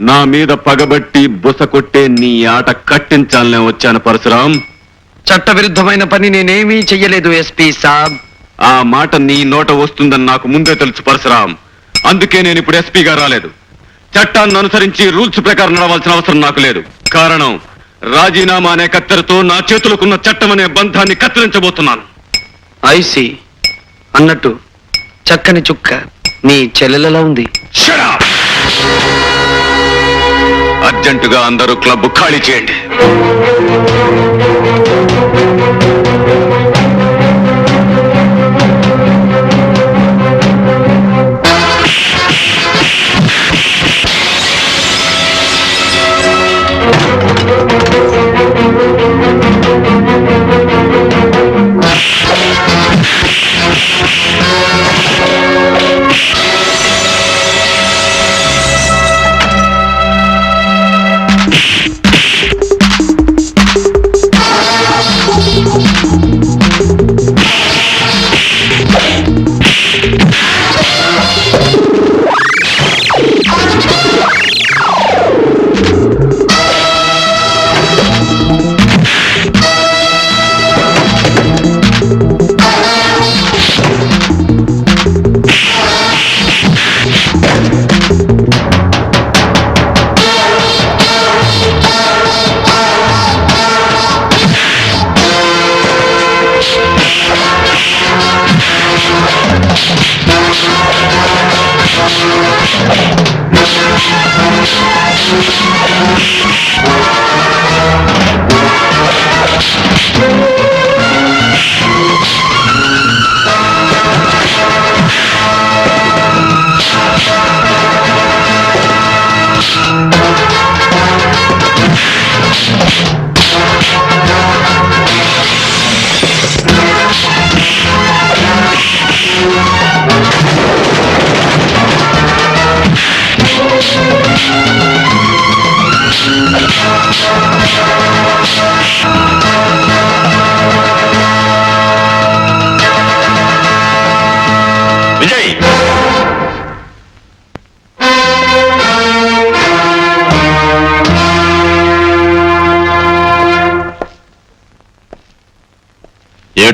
నా మీద పగబట్టి బుస కొట్టే నీ ఆట కట్టించాలనే వచ్చాను పరశురాం. చట్టవిరుద్ధమైన పని నేనేమీ చెయ్యలేదు ఎస్పీ సాబ్. ఆ మాట నీ నోట వస్తుందని నాకు ముందే తెలుసు పరశురాం. అందుకే నేను ఇప్పుడు ఎస్పీగా రాలేదు. చట్టాన్ని అనుసరించి రూల్స్ ప్రకారం నడవాల్సిన అవసరం నాకు లేదు. కారణం రాజీనామా అనే కత్తెరతో నా చేతులకున్న చట్టం అనే బంధాన్ని కత్తిరించబోతున్నాను. ఐసి అన్నట్టు చక్కని చుక్క నీ చెల్లెలలో ఉంది. Shut up! అర్జెంటుగా అందరూ క్లబ్ ఖాళీ చేయండి.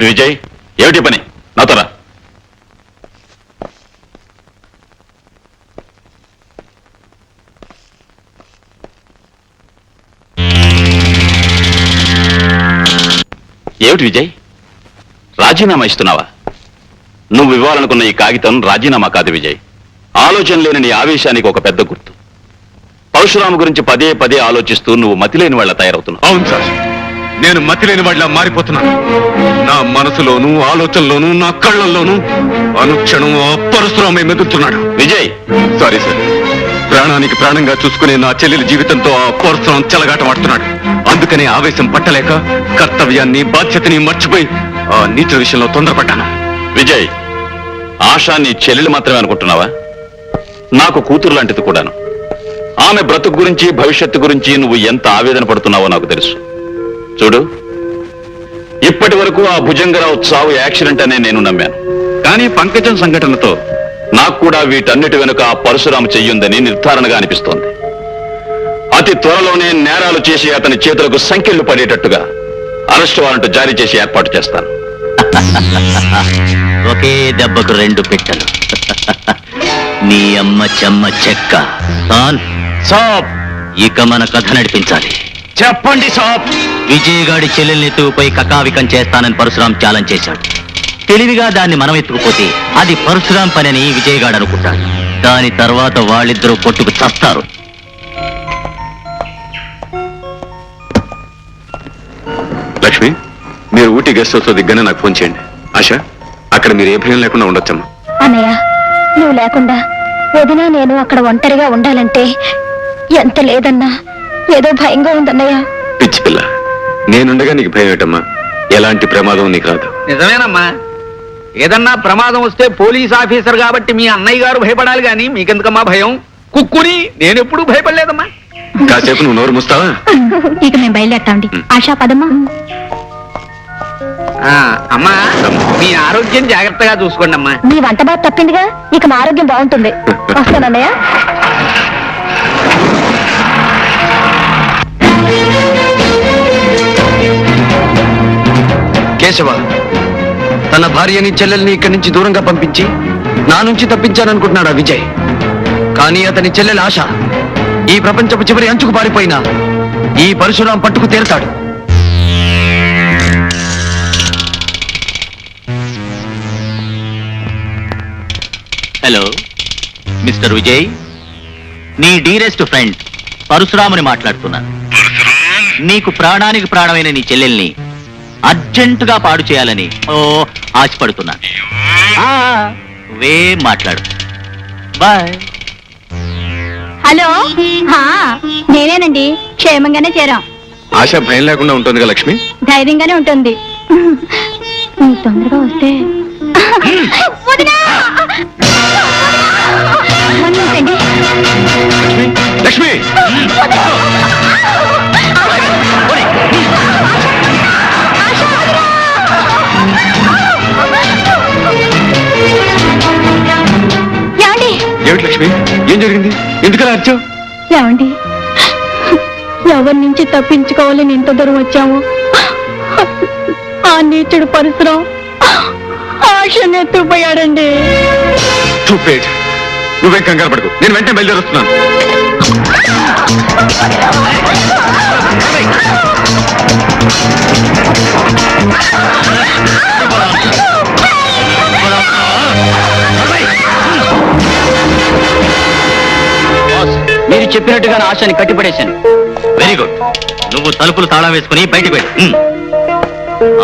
ఏమిటి విజయ్? ఏమిటి పని? నాతోరా ఏమిటి విజయ్? రాజీనామా ఇస్తున్నావా? నువ్వు ఇవ్వాలనుకున్న ఈ కాగితం రాజీనామా కాదు విజయ్. ఆలోచన లేని నీ ఆవేశానికి ఒక పెద్ద గుర్తు. పరశురాము గురించి పదే పదే ఆలోచిస్తూ నువ్వు మతిలేని వాళ్ళ తయారవుతున్నావు. అవును సార్. నేను మతి లేని వాడిలా మారిపోతున్నాను. నా మనసులోను ఆలోచనలోను నా కళ్ళల్లోనూ అనుక్షణం పరశురామై మెదులుతున్నాడు. విజయ్! సారీ సార్ ప్రాణానికి ప్రాణంగా చూసుకునే నా చెల్లెలి జీవితంతో ఆ పరశురాం చెలగాటమాడుతున్నాడు అందుకనే ఆవేశం పట్టలేక కర్తవ్యాన్ని బాధ్యతని మర్చిపోయి ఆ నీచ విషయంలో తొందరపడ్డాను. విజయ్! ఆశా నీ చెల్లెలు మాత్రమే అనుకుంటున్నావా? నాకు కూతురు లాంటిది కూడాను. ఆమె బ్రతుకు గురించి భవిష్యత్తు గురించి నువ్వు ఎంత ఆవేదన పడుతున్నావో నాకు తెలుసు. చూడు ఇప్పటి వరకు ఆ భుజంగరావు చావు యాక్సిడెంట్ అనే నేను నమ్మాను. కానీ పంకజం సంఘటనతో నాకు కూడా వీటన్నిటి వెనుక ఆ పరశురాము చెయ్యుందని నిర్ధారణగా అనిపిస్తోంది. అతి త్వరలోనే నేరాలు చేసి అతని చేతులకు సంఖ్యలు పడేటట్టుగా అరెస్ట్ వారెంట్ జారీ చేసి ఏర్పాటు చేస్తాను. ఒకే దెబ్బకు రెండు పిట్టలు. నీ అమ్మ చెమ్మ చెక్క. ఇక మన కథ నడిపించాలి. చెప్పండి సాబ్. విజయగాడి చెల్లెల్ని ఎత్తుకుపోయి కకావికం చేస్తానని పరశురాం ఛాలెంజ్ చేశాడు. తెలివిగా దాన్ని మనం ఎత్తుకుపోతే అది పరశురాం పనని విజయగాడు అనుకుంటాడు. దాని తర్వాత వాళ్ళిద్దరూ కొట్టుకు చస్తారు. లక్ష్మి మీరు ఊటీ గెస్ట్ హౌస్ దిగ్గానే నాకు ఫోన్ చేయండి. ఆశ అక్కడ మీరు ఏ భయం లేకుండా ఉండొచ్చమ్మా. అన్నయ్య నువ్వు లేకుండా వదినా నేను అక్కడ ఒంటరిగా ఉండాలంటే ఎంత లేదన్నా ఏదో భయంగా ఉందన్నయ్య. పిచ్చి పిల్ల నేనుండగా నీకు భయం ఏంటమ్మా ఎలాంటి ప్రమాదం నీకు రాదు. నిజమేనమ్మా. ఏదన్నా ప్రమాదం వస్తే పోలీస్ ఆఫీసర్ కాబట్టి మీ అన్నయ్య గారు భయపడాలి గాని మీకెందుకమ్మా భయం? కుక్కుని నేను ఎప్పుడూ భయపడలేదమ్మా. కాసేపు నువ్వు నోరు ముస్తావా? ఇక మేము బయలుదేరతామండి. ఆశా పదమ్మా. ఆ, అమ్మా మీ ఆరోగ్యం జాగ్రత్తగా చూసుకోండి అమ్మా మీ వంట బాగా తప్పిందిగా ఇక మా ఆరోగ్యం బాగుంటుంది. వస్తానన్నయ్య. కేశవ తన భార్యని చెల్లెల్ని ఇక్కడి నుంచి దూరంగా పంపించి నా నుంచి తప్పించాననుకుంటున్నాడు ఆ విజయ్? కానీ అతని చెల్లెల ఆశ ఈ ప్రపంచపు చివరి అంచుకు పారిపోయినా ఈ పరశురాం పట్టుకు తీరతాడు. హలో మిస్టర్ విజయ్ నీ డీరెస్ట్ ఫ్రెండ్ పరశురాముని మాట్లాడుతున్నాను. నీకు ప్రాణానికి ప్రాణమైన నీ చెల్లెల్ని అర్జెంటుగా పాడు చేయాలని ఓ ఆశపడుతున్నాను ఆ, వే మాట్లాడు. బాయ్. హలో. హా, నేనేనండి. క్షేమంగానే చేరాం. ఆశ భయం లేకుండా ఉంటుంది కదా లక్ష్మి? ధైర్యంగానే ఉంటుంది. తొందరగా వస్తే. లక్ష్మి? లక్ష్మి! ఏమిటి లక్ష్మి? ఏం జరిగింది? ఎందుకలా అరిచావు? ఏమండి? ఎవరి నుంచి తప్పించుకోవాలని ఇంత దూరం వచ్చాము? ఆ నీచుడు పరిసరం ఆశను ఎత్తుపోయాడండి చూపేట్ నువ్వేం కంగారు పడకు. నేను వెంటనే బయలుదేరుస్తున్నాను. మీరు చెప్పినట్టుగా ఆశని కట్టిపడేశాను. వెరీ గుడ్ నువ్వు తలుపులు తాళం వేసుకుని బయటికి వెళ్ళు.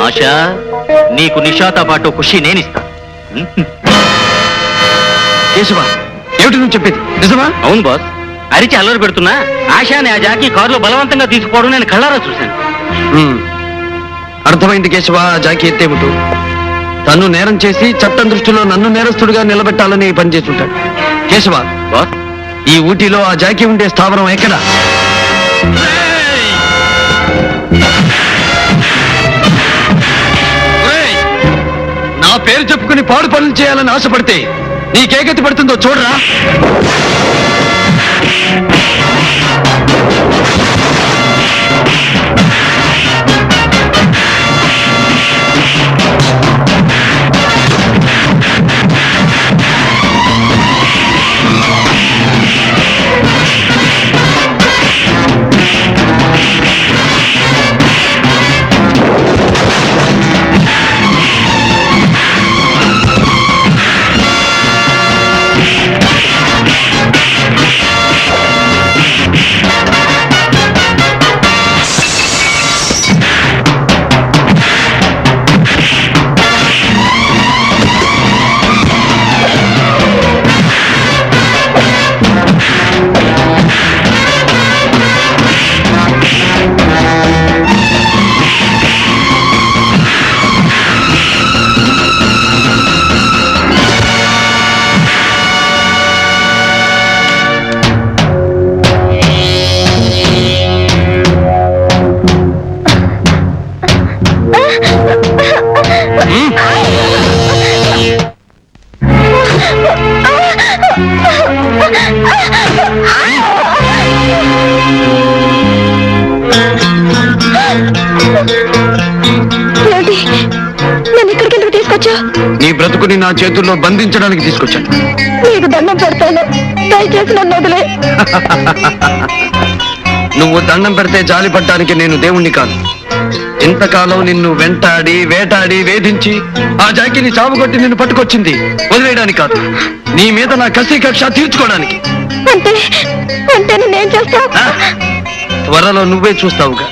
ఆశ నీకు నిషాతో పాటు ఖుషి నేనిస్తా. కేశవ ఏమిటి నువ్వు చెప్పేది? నిజమా? అవును బాస్. అరిచి అల్లరి పెడుతున్నా ఆశాని ఆ జాకీ కారులో బలవంతంగా తీసుకుపోవడం నేను కళ్ళారా చూశాను. అర్థమైంది కేశవ ఆ జాకి ఎత్తేమిటు తను నేరం చేసి చట్టం దృష్టిలో నన్ను నేరస్తుడిగా నిలబెట్టాలని పనిచేసి ఉంటాడు కేశవ బాస్. ఈ ఊటీలో ఆ జాకి ఉండే స్థావరం ఎక్కడ? నా పేరు చెప్పుకుని పాడు పనులు చేయాలని ఆశపడితే నీకేగతి పడుతుందో చూడరా? నీ బ్రతుకుని నా చేతుల్లో బంధించడానికి తీసుకొచ్చాను. నీకు దండం పెడతాను. దయచేసి నన్ను వదిలే. నువ్వు దండం పెడితే జాలి పడ్డానికి నేను దేవుణ్ణి కాదు. ఇంతకాలం నిన్ను వెంటాడి వేటాడి వేధించి ఆ జాకిని చావుకొట్టి నిన్ను పట్టుకొచ్చింది వదిలేయడానికి కాదు. నీ మీద నా కసి కక్ష తీర్చుకోవడానికి. అంటే అంటే నేనేం చేస్తా? ఆ? త్వరలో నువ్వే చూస్తావుగా.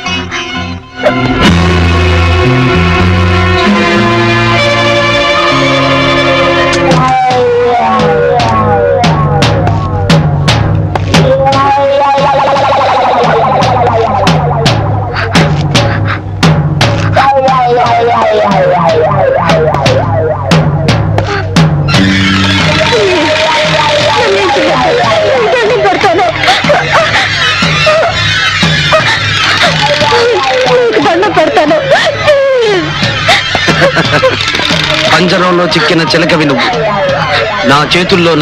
పంజరంలో చిక్కిన చిలకవి నువ్వు. నా చేతుల్లో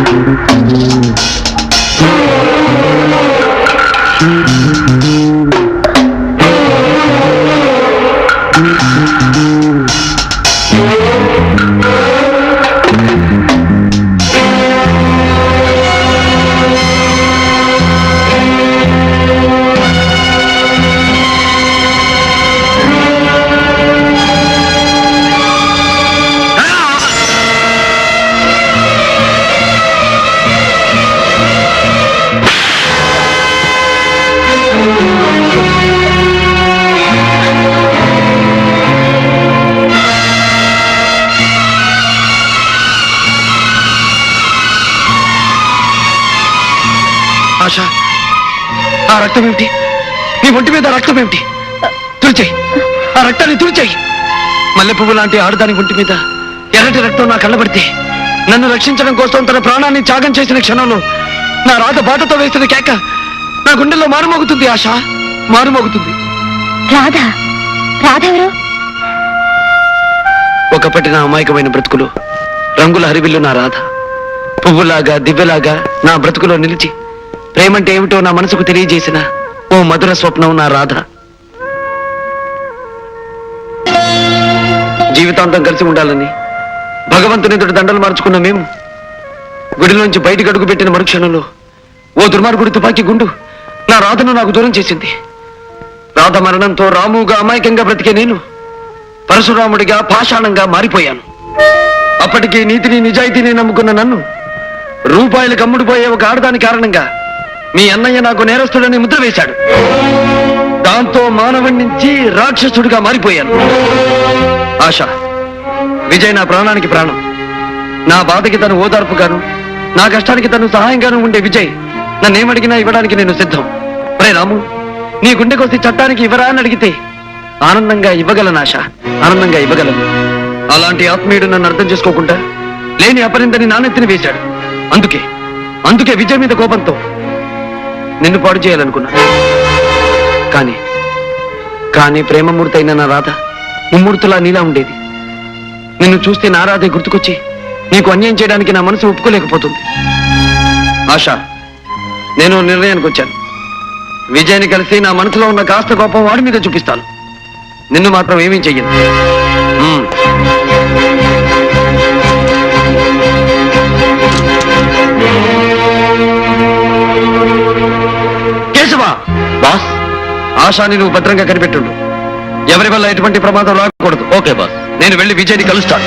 Thank you. ఆశ? ఆ రక్తం ఏమిటి నీ ఒంటి మీద రక్తం ఏమిటి తుడిచేయి. ఆ రక్తాన్ని తుడిచేయి. మల్లె పువ్వు లాంటి ఆడదాని ఒంటి మీద ఎర్రటి రక్తం నా కళ్ళబడితే నన్ను రక్షించడం కోసం తన ప్రాణాన్ని త్యాగం చేసిన క్షణంలో నా రాత బాటతో వేసిన కేక నా గుండెల్లో మారుమోగుతుంది ఆశ. మారుమోగుతుంది. రాధా రాధ ఎవరు? ఒకప్పటి నా అమాయకమైన బ్రతుకులు రంగుల హరివిల్లు నా రాధ. పువ్వులాగా దివ్యలాగా నా బ్రతుకులో నిలిచి ప్రేమంటే ఏమిటో నా మనసుకు తెలియజేసిన ఓ మధుర స్వప్నం నా రాధ. జీవితాంతం కలిసి ఉండాలని భగవంతుని ఎదుటి దండలు మార్చుకున్న మేము గుడిలోంచి బయటికి అడుగు పెట్టిన మరుక్షణంలో ఓ దుర్మార్గుడి తుపాకీ గుండు నా రాధను నాకు దూరం చేసింది. రాధ మరణంతో రాముగా అమాయకంగా బ్రతికే నేను పరశురాముడిగా పాషాణంగా మారిపోయాను. అప్పటికి నీతిని నిజాయితీని నమ్ముకున్న నన్ను రూపాయలకు అమ్ముడుపోయే ఒక ఆడదాని కారణంగా మీ అన్నయ్య నాకు నేరస్తుడని ముద్ర వేశాడు. దాంతో మానవుడి నుంచి రాక్షసుడిగా మారిపోయాను. ఆశ విజయ్ నా ప్రాణానికి ప్రాణం. నా బాధకి తను ఓదార్పుగాను నా కష్టానికి తను సహాయంగాను ఉండే విజయ్ నన్నేమడిగినా ఇవ్వడానికి నేను సిద్ధం. రే రాము నీ గుండెకొస్తే చట్టానికి ఇవ్వరా అని అడిగితే ఆనందంగా ఇవ్వగలను ఆశ ఆనందంగా ఇవ్వగలను. అలాంటి ఆత్మీయుడు నన్ను అర్థం చేసుకోకుండా లేని అపరిందని నానెత్తిని వేశాడు. అందుకే అందుకే విజయ్ మీద కోపంతో నిన్ను పాడు చేయాలనుకున్నా. కానీ కానీ ప్రేమమూర్తి అయిన నా రాధ ముమ్మూర్తులా నీలా ఉండేది. నిన్ను చూస్తే నా రాధే గుర్తుకొచ్చి నీకు అన్యాయం చేయడానికి నా మనసు ఒప్పుకోలేకపోతుంది. ఆశ నేను నిర్ణయానికి వచ్చాను. విజయాన్ని కలిసి నా మనసులో ఉన్న కాస్త కోపం వాడి మీద చూపిస్తాను. నిన్ను మాత్రం ఏమీ చెయ్యను. ఆశాని నువ్వు భద్రంగా కనిపెట్టుండు. ఎవరి వల్ల ఎటువంటి ప్రమాదం రాకూడదు. Okay boss. నేను వెళ్ళి విజయ్ని కలుస్తాను.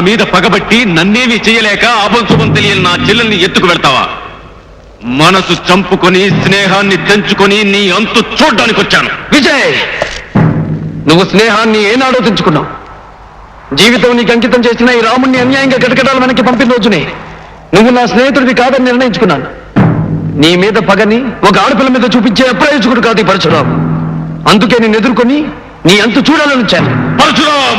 మీద పగబట్టి నన్నేమి చేయలేక అభంశుభం తెలియని నా చెల్లెల్ని ఎత్తుకు వెళ్తావా? మనసు చంపుకొని స్నేహాన్ని తెంచుకొని నీ అంతు చూడ్డానికి వచ్చాను. విజయ్! నువ్వు స్నేహాన్ని ఏనాడో తెంచుకున్నావు జీవితం నీకు అంకితం చేసిన ఈ రాముణ్ణి అన్యాయంగా కటకటాలు వెనక్కి పంపిన రోజునే నువ్వు నా స్నేహితుడివి కాదని నిర్ణయించుకున్నాను. నీ మీద పగని ఒక ఆడపిల్ల మీద చూపించే అప్రయోజకుడు కాదు ఈ పరశురాం అందుకే నేను ఎదుర్కొని నీ అంతు చూడాలని వచ్చాను. పరశురాం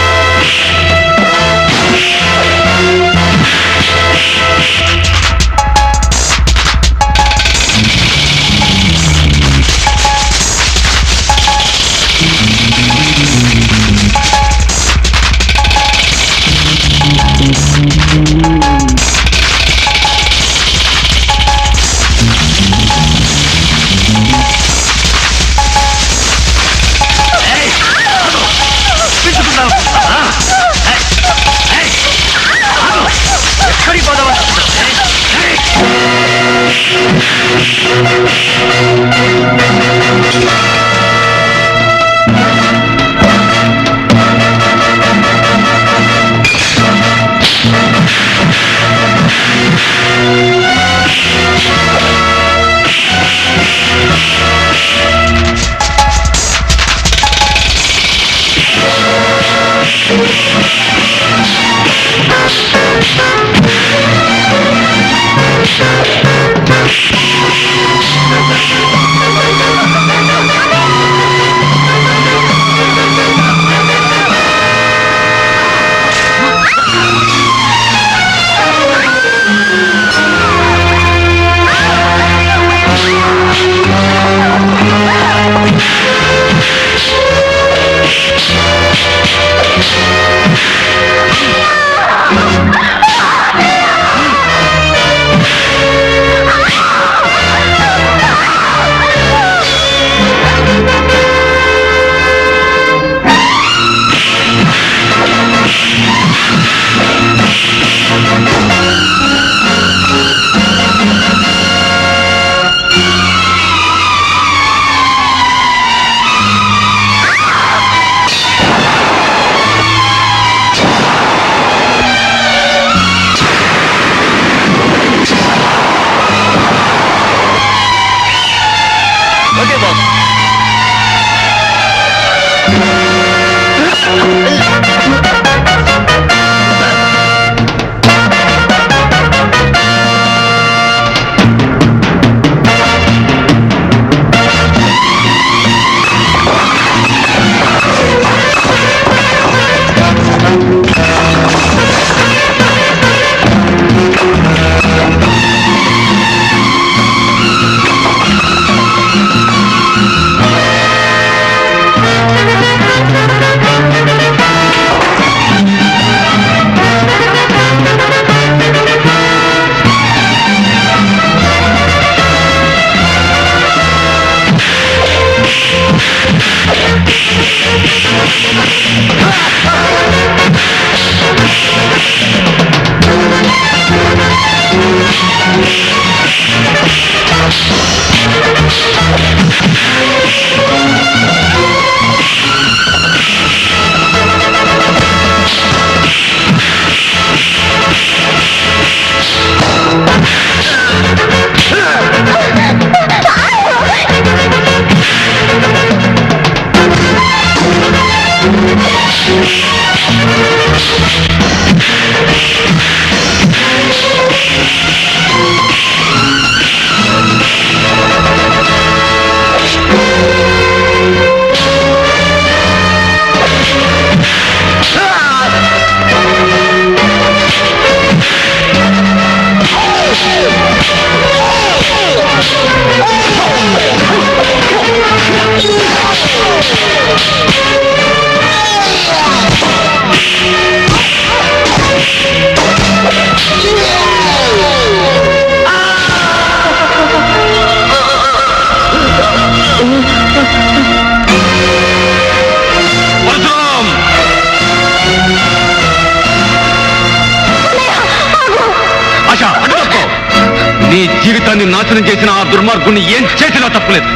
దుర్మార్గుణ్ణి ఏం చేసినా తప్పులేదు.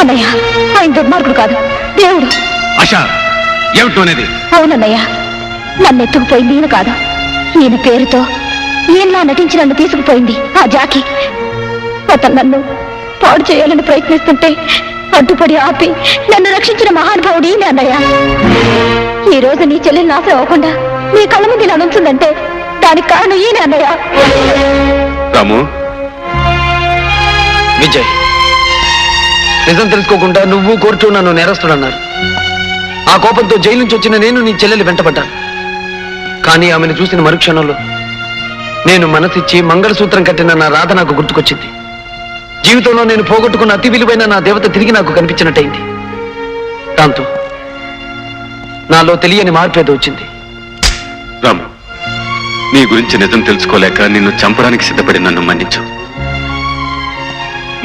అన్నయ్య ఆయన దుర్మార్గుడు కాదు. దేవుడు. ఆశ ఏమిటో అనేది? అవునన్నయ్య నన్ను ఎత్తుకుపోయింది ఈయన కాదు. ఈయన పేరుతో ఈయనలా నటించి నన్ను తీసుకుపోయింది ఆ జాకి. అతను నన్ను పాడు చేయాలని ప్రయత్నిస్తుంటే అడ్డుపడి ఆపి నన్ను రక్షించిన మహానుభావుడు ఈయన అన్నయ్య. ఈ రోజు నీ చెల్లెలు నాశనం అవ్వకుండా నీ కళ్ళ ముందు ఇలా నుంచుందంటే దానికి కారణం ఈయన అన్నయ్య. రాము విజయ్ నిజం తెలుసుకోకుండా నువ్వు కోర్టు నన్ను నేరస్తుడన్నారు. ఆ కోపంతో జైలు నుంచి వచ్చిన నేను నీ చెల్లెలు వెంటపడ్డాను కానీ ఆమెను చూసిన మరుక్షణంలో నేను మనసిచ్చి మంగళసూత్రం కట్టిన నా రాధ నాకు గుర్తుకొచ్చింది. జీవితంలో నేను పోగొట్టుకున్న అతి విలువైన నా దేవత తిరిగి నాకు కనిపించినట్టయింది. దాంతో నాలో తెలియని మార్పు ఏదో వచ్చింది. రాము నీ గురించి నిజం తెలుసుకోలేక నిన్ను చంపడానికి సిద్ధపడి నన్ను మన్నించు.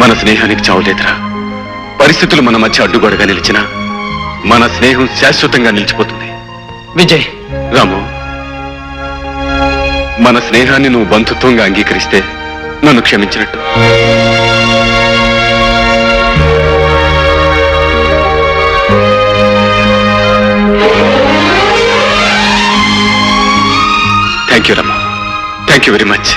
మన స్నేహానికి చావులేదురా పరిస్థితులు మన మధ్య అడ్డుగోడగా నిలిచినా మన స్నేహం శాశ్వతంగా నిలిచిపోతుంది. విజయ్. రాము మన స్నేహాన్ని నువ్వు బంధుత్వంగా అంగీకరిస్తే నన్ను క్షమించినట్టు. థ్యాంక్ యూ రమ్మా థ్యాంక్ యూ వెరీ మచ్